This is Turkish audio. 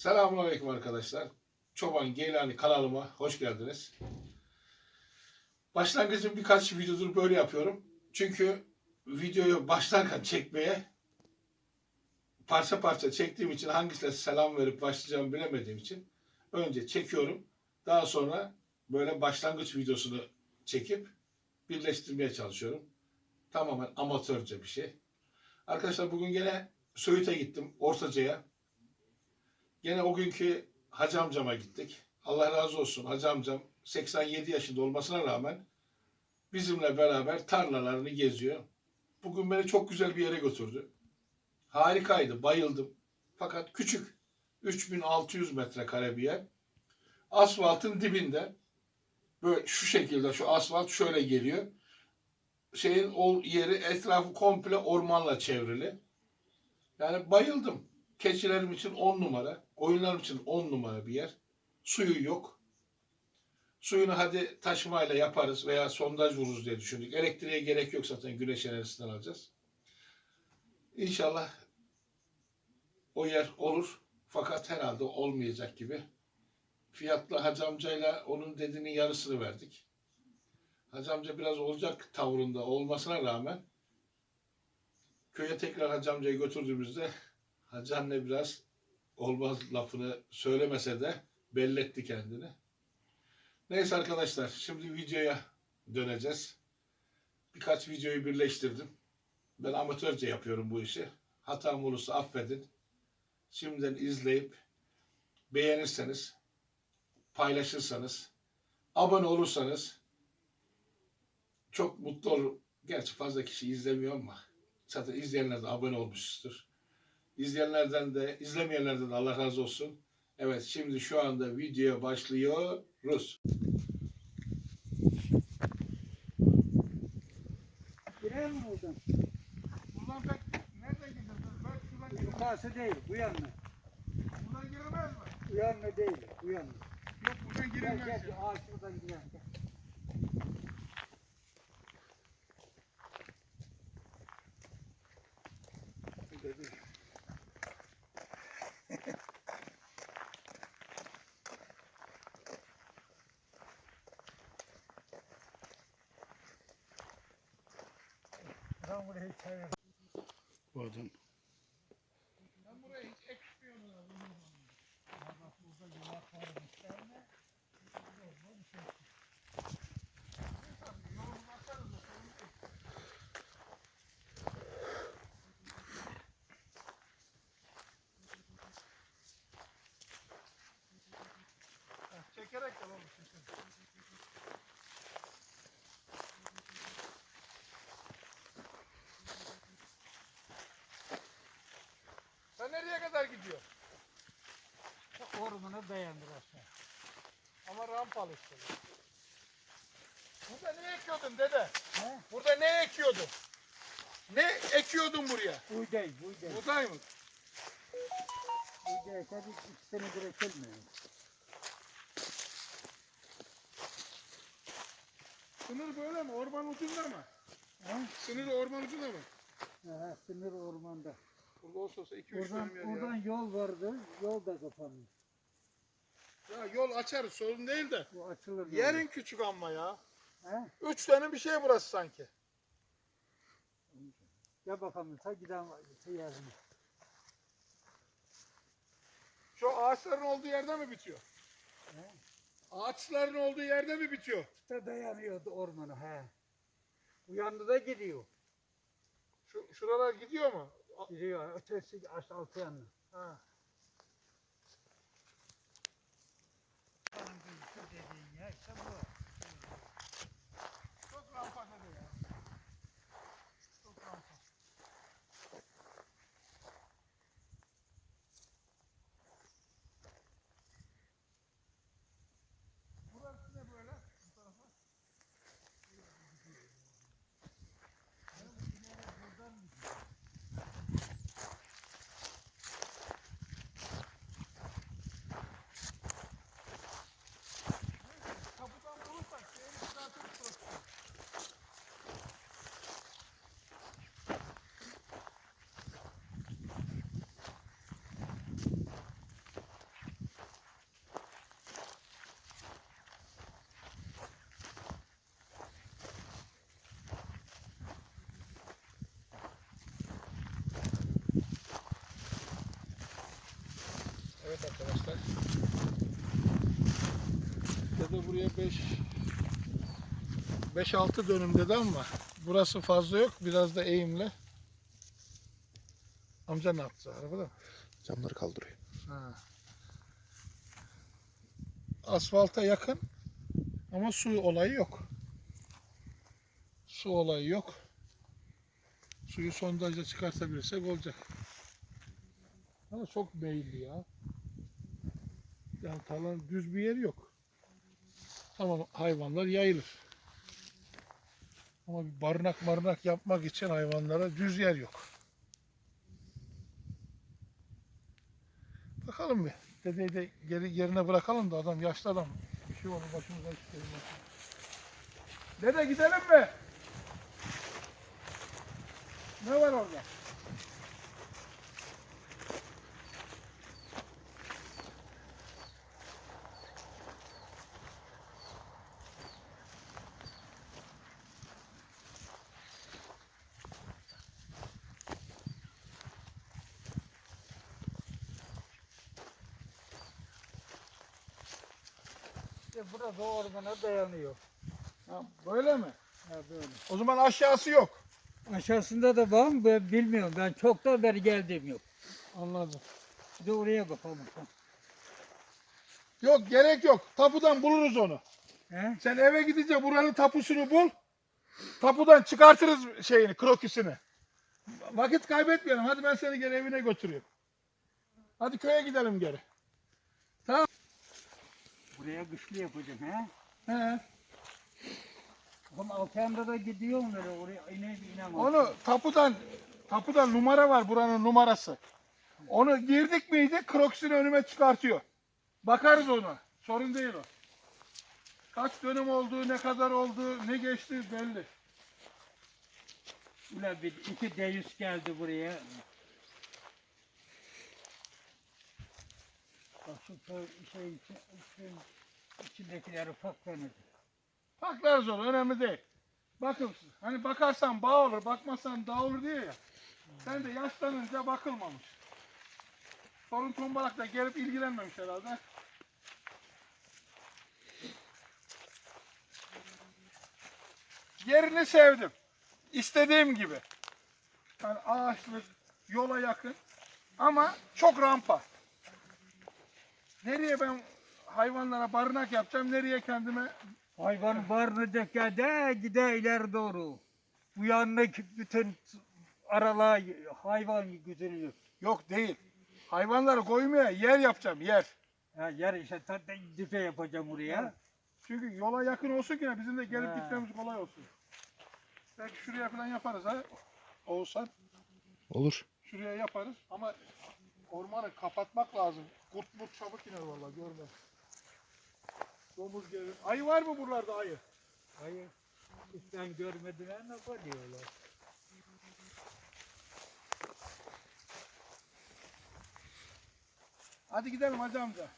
Selamünaleyküm arkadaşlar. Çoban Geylani kanalıma hoş geldiniz. Başlangıcın birkaç videodur böyle yapıyorum. Çünkü videoyu başlarken çekmeye parça parça çektiğim için hangisine selam verip başlayacağımı bilemediğim için önce çekiyorum. Daha sonra böyle başlangıç videosunu çekip birleştirmeye çalışıyorum. Tamamen amatörce bir şey. Arkadaşlar bugün gene Söğüt'e gittim. Ortaca'ya. Gene o günkü hacı amcama gittik. Allah razı olsun hacı amcam 87 yaşında olmasına rağmen bizimle beraber tarlalarını geziyor. Bugün beni çok güzel bir yere götürdü. Harikaydı, bayıldım. Fakat küçük, 3600 metrekare bir yer. Asfaltın dibinde böyle şu şekilde şu asfalt şöyle geliyor. Şeyin o yeri etrafı komple ormanla çevrili. Yani bayıldım. Keçilerim için 10 numara, koyunlarım için 10 numara bir yer. Suyu yok. Suyunu hadi taşımayla yaparız veya sondaj vururuz diye düşündük. Elektriğe gerek yok zaten güneş enerjisinden alacağız. İnşallah o yer olur. Fakat herhalde olmayacak gibi. Fiyatla Hacı amcayla onun dediğinin yarısını verdik. Hacı amca biraz olacak tavrında olmasına rağmen köye tekrar Hacı amcayı götürdüğümüzde Hacı anne biraz olmaz lafını söylemese de belletti kendini. Neyse arkadaşlar şimdi videoya döneceğiz. Birkaç videoyu birleştirdim. Ben amatörce yapıyorum bu işi. Hatam olursa affedin. Şimdiden izleyip beğenirseniz, paylaşırsanız, abone olursanız çok mutlu olurum. Gerçi fazla kişi izlemiyor ama zaten izleyenler de abone olmuştur. İzleyenlerden de, izlemeyenlerden de Allah razı olsun. Evet, şimdi şu anda videoya başlıyoruz. Girer mi oradan? Buradan pek nereden gidiyoruz? Ben şuradan gidiyorum. Yukarısı değil, bu yanına. Buradan giremez mi? Bu yanına değil, bu yanına. Yok buradan Gel gel, şu ağaç şuradan girer. Bu adam. Ben buraya hiç ekmiyorum. Çekerek de olur. Sen nereye kadar gidiyorsun? Ormana dayandır aşağı. Ama rampalı işte. Burada ne ekiyordun dede? He? Burada ne ekiyordun? Ne ekiyordun buraya? Buğday, buğday. Buğday mı? Buğday tabii iki senedir ekilmiyor. Sınır böyle mi? Orman ucunda mı? He? Sınır orman ucunda mı? He, sınır ormanda. Burada olsa olsa 2-3 Oradan, dönüm yer oradan yol vardı, yol da kapandı. Ya. Ya yol açarız sorun değil de. Bu açılır. Yerin küçük ama ya. He? Üç tane bir şey burası sanki. Gel bakalım, ta giden şey yerine. Şu ağaçların olduğu yerde mi bitiyor? He? Ağaçların olduğu yerde mi bitiyor? Da dayanıyordu ormana, he. Bu da gidiyor. Şu, şuralar gidiyor mu? Gidiyor, ötesi aşağı altı yanına. Ha. Şu dediğin ya, işte bu. Çok Evet arkadaşlar. Dede buraya 5 5-6 dönüm dedi ama burası fazla yok. Biraz da eğimli. Amca ne yaptı arabada? Camları kaldırıyor. Ha. Asfalta yakın ama su olayı yok. Su olayı yok. Suyu sondajla çıkartabilirsek olacak. Ama çok meyilli ya. Yani tarlanın düz bir yeri yok. Tamam hayvanlar yayılır. Ama bir barınak barınak yapmak için hayvanlara düz yer yok. Bakalım bir. Dedeyi de geri, yerine bırakalım da adam yaşlı adam. Bir şey olur başımıza iş gelmez. Dede gidelim mi? Ne var orada? İşte burası ormana dayanıyor. Ha, böyle mi? Ha böyle. O zaman aşağısı yok. Aşağısında da var mı ben bilmiyorum. Ben çoktan beri geldiğim yok. Anladım. Bir de oraya bakalım. Yok gerek yok. Tapudan buluruz onu. He? Sen eve gidince buranın tapusunu bul. Tapudan çıkartırız şeyini, krokisini. Vakit kaybetmeyelim. Hadi ben seni geri evine götüreyim. Hadi köye gidelim geri. Buraya güçlü yapacağım he. He. Ama Altıyan'da da gidiyorum böyle oraya ine inemem. Onu tapudan tapudan numara var buranın numarası. Onu girdik miydi krokisini önüme çıkartıyor. Bakarız ona. Sorun değil o. Kaç dönüm olduğu, ne kadar olduğu, ne geçti belli. Ulan bir iki deyüs geldi buraya. Bak şu şey, için, içindekileri paklanır. Paklarız onu önemli değil. Bakın hani bakarsan bağ olur, bakmazsan dağ olur diyor ya. Sen de yaşlanınca bakılmamış. Sorun tombalak da gelip ilgilenmemiş herhalde. Yerini sevdim. İstediğim gibi. Yani ağaçlık, yola yakın. Ama çok rampa. Nereye ben hayvanlara barınak yapacağım, nereye kendime Hayvan barınacak yerde gide ileri doğru. Bu yanındaki bütün aralığa hayvan götürüyor. Yok değil. Hayvanları koymaya yer yapacağım yer. Ha, yer işte zaten dife yapacağım oraya. Çünkü yola yakın olsun ki bizim de gelip Ha. gitmemiz kolay olsun. Belki şuraya falan yaparız ha. Oğuzhan. Olur. Şuraya yaparız ama ormanı kapatmak lazım. Kurt murt çabuk iner vallahi görme. Domuz gelir. Ayı var mı buralarda ayı? Ben görmedim ama ne diyorlar. Hadi gidelim hacı amca.